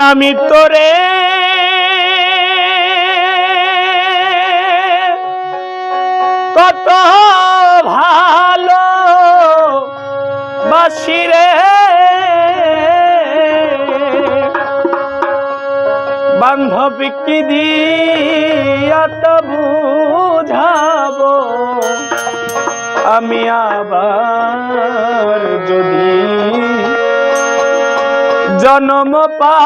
আমি তোরে কত ভালো বাসিরে বান্ধব কি দিয়া তো বুঝাবো? আমি আবার যদি জন্ম পাই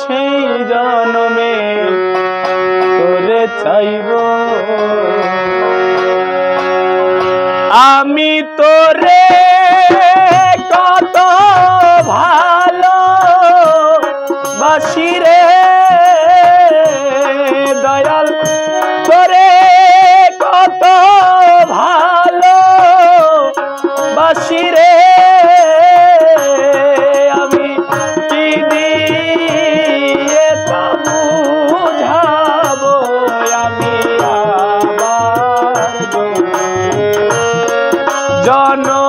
সেই জন্মে তোরে চাইব। আমি তোরে কত ভালো বাসিরে জন্ম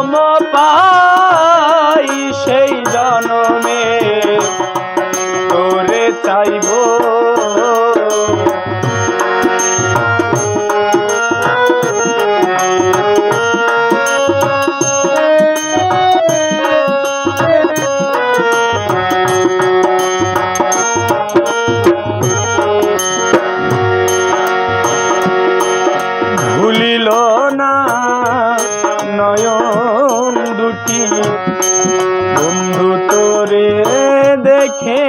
নয়ন দুটি। বন্ধু তোরে দেখে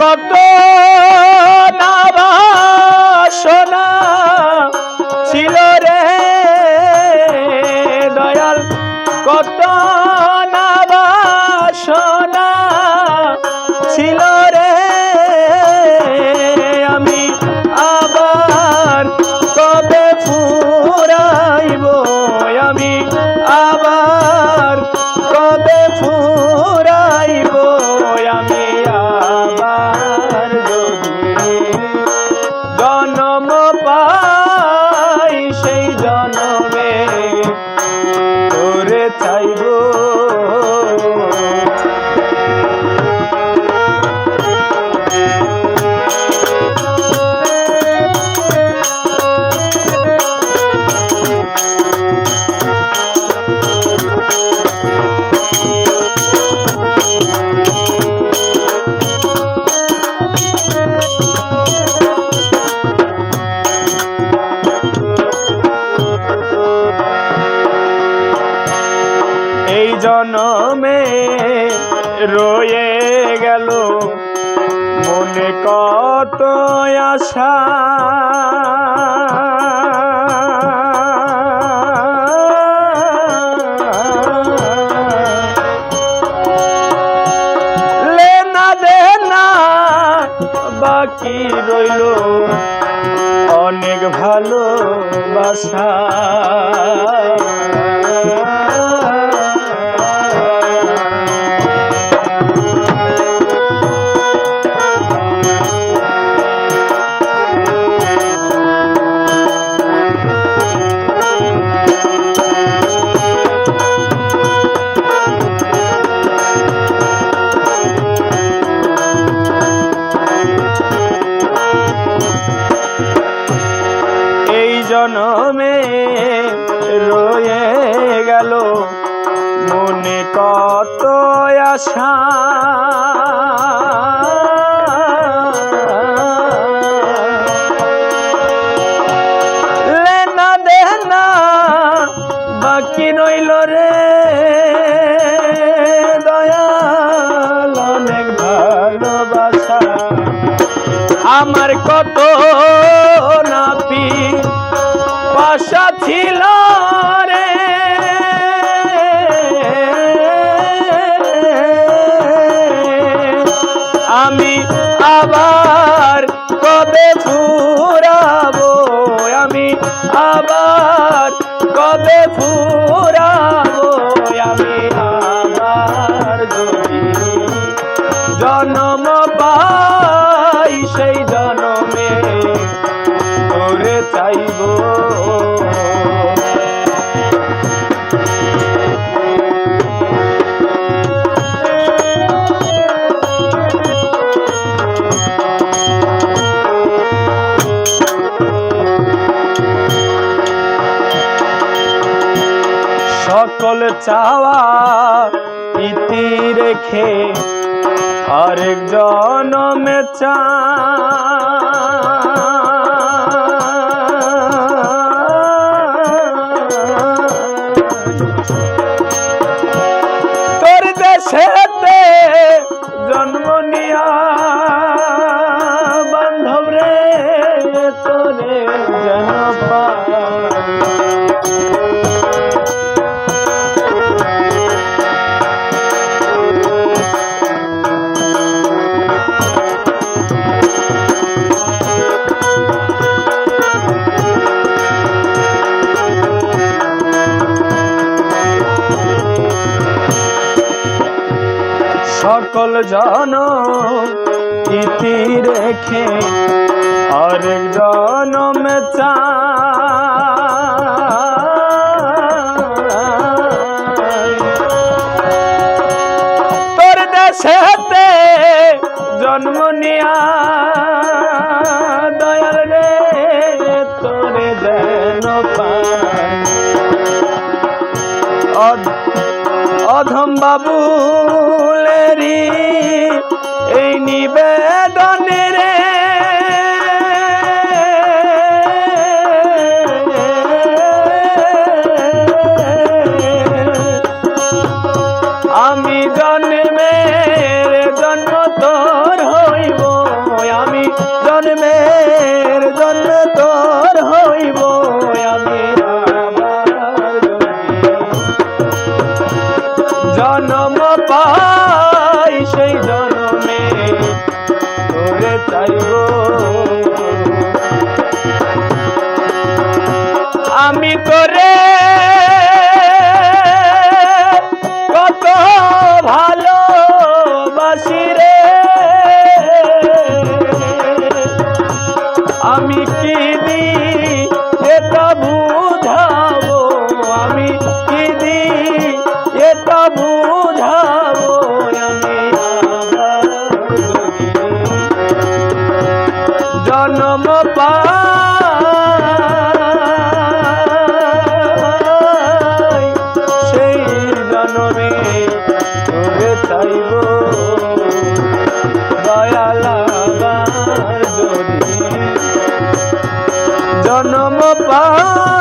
কত জনমে রয়ে গেল। মনে কত আশা মনে কত আশা। লেনা দেনা বাকি রইল রে। দয়াল অনেক ভালোবাসা। আমার কত নাপি পাশা ছিল সকল চাওয়া ইতি রেখে আরেক জনমে চা তোর দেশেতে জন্ম নিয়া বান্ধব রে, তোরে যেন সকল জন ইতি রেখে আরেক জনমে চা। তোর দেশেতে জন্ম নিয়া অধম বাবুলেরি এই নিবেদনে জন্ম পাই সেই জনমে তোরে চাইব। দয়ালাবার যদি জন্ম পাই